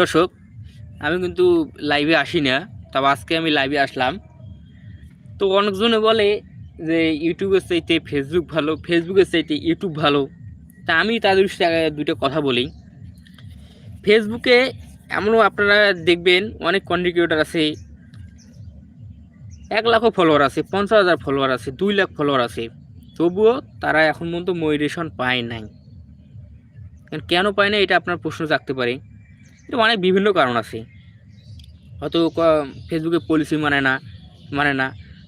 দর্শক, আমি কিন্তু লাইভে আসি না, তবে আজকে আমি লাইভে আসলাম। তো অনেকজনে বলে যে ইউটিউবের চাইতে ফেসবুক ভালো ফেসবুকের চাইতে ইউটিউব ভালো। তা আমি তাদের দুটো কথা বলি। ফেসবুকে এমনও আপনারা দেখবেন, অনেক কন্ট্রিবিউটার আছে। এক লাখও ফলোয়ার আছে, পঞ্চাশ হাজার ফলোয়ার আছে, দুই লাখ ফলোয়ার আছে। তবুও তারা এখন পর্যন্ত মনিটেশন পায় নাই। কেন পায় না এটা আপনার প্রশ্ন থাকতে পারে। এটা অনেক বিভিন্ন কারণ আছে। হয়তো ফেসবুকে পলিসি মানে না মানে না।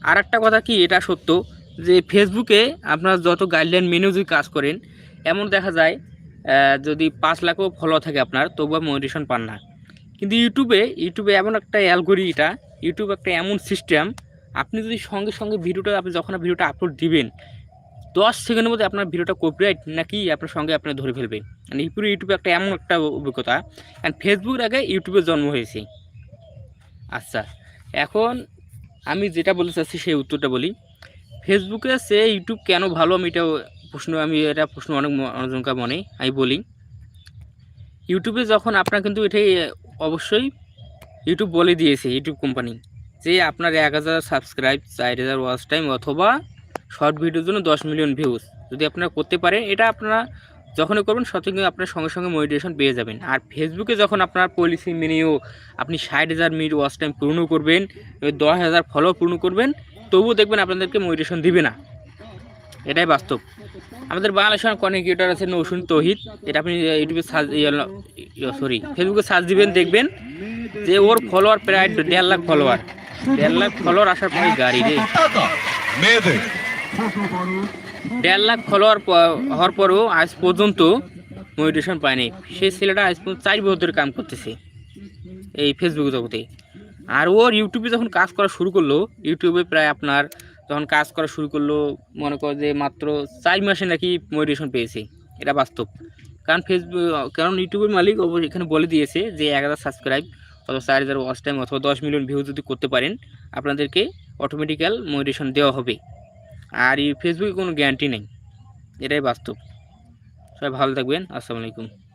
আর একটা কথা কি, এটা সত্য যে ফেসবুকে আপনার যত গাইডলাইন মেনে যদি কাজ করেন, এমন দেখা যায় যদি পাঁচ লাখও ফলো থাকে আপনার, তবুও মনিটেশন পান না। কিন্তু ইউটিউবে ইউটিউবে এমন একটা অ্যালগোরি এটা ইউটিউব একটা এমন সিস্টেম আপনি যদি সঙ্গে সঙ্গে ভিডিওটা, আপনি যখন ভিডিওটা আপলোড দিবেন, দশ সেকেন্ডের মধ্যে আপনার ভিডিওটা কপিরাইট নাকি আপনার সঙ্গে আপনি ধরে ফেলবেন। মানে পুরো ইউটিউবে একটা এমন একটা অভিজ্ঞতা। কারণ ফেসবুকের আগে ইউটিউবের জন্ম হয়েছে। আচ্ছা এখন আমি যেটা বলতে চাচ্ছি সেই উত্তরটা বলি। ফেসবুকে সে ইউটিউব কেন ভালো আমি এটা প্রশ্ন, আমি এটা প্রশ্ন অনেক অনেকজনকার মনে, আমি বলি। ইউটিউবে যখন আপনার কিন্তু এটাই অবশ্যই ইউটিউব বলে দিয়েছে, ইউটিউব কোম্পানি, যে আপনার এক হাজার সাবস্ক্রাইব চার হাজার ওয়াচ টাইম অথবা শর্ট ভিডিওর জন্য দশ মিলিয়ন ভিউজ যদি আপনারা করতে পারেন, এটা আপনারা যখনই করবেন সঠিক আপনার সঙ্গে সঙ্গে মোটিভেশন পেয়ে যাবেন। আর ফেসবুকে যখন আপনার পলিসি মেনেও আপনি ষাট হাজার মিনিট ওয়াচ টাইম পূর্ণ করবেন দশ হাজার ফলো পূর্ণ করবেন, তবুও দেখবেন আপনাদেরকে মোটিভেশন দিবে না। এটাই বাস্তব। আমাদের বাংলাদেশের অনেক আছে নৌসুন তহিদ। এটা আপনি ইউটিউবে সার্চ সরি ফেসবুকে সার্চ দিবেন, দেখবেন যে ওর ফলোয়ার প্রায় দেড় লাখ ফলোয়ার দেড় লাখ ফলোয়ার আসার পরে গাড়ি রে। দেড় লাখ ফলোয়ার হওয়ার পরেও আজ পর্যন্ত মোটিভেশন পায়নি। সেই ছেলেটা আজ পর্যন্ত চার বছর ধরে কাম করতেছে এই ফেসবুক জগতে। আর ওর ইউটিউবে যখন কাজ করা শুরু করল ইউটিউবে প্রায় আপনার যখন কাজ করা শুরু করল, মনে করো যে মাত্র চার মাসে নাকি মোটিভেশন পেয়েছে। এটা বাস্তব। কারণ ফেসবুক কারণ ইউটিউবের মালিক এখানে বলে দিয়েছে যে এক হাজার সাবস্ক্রাইব অথবা চার হাজার ওয়াচ টাইম অথবা দশ মিলিয়ন ভিউ যদি করতে পারেন, আপনাদেরকে অটোমেটিক্যাল মোটিভেশন দেওয়া হবে। আর এই ফেসবুকে কোনো গ্যারান্টি নেই। এটাই বাস্তব। সবাই ভালো থাকবেন। আসসালামু আলাইকুম।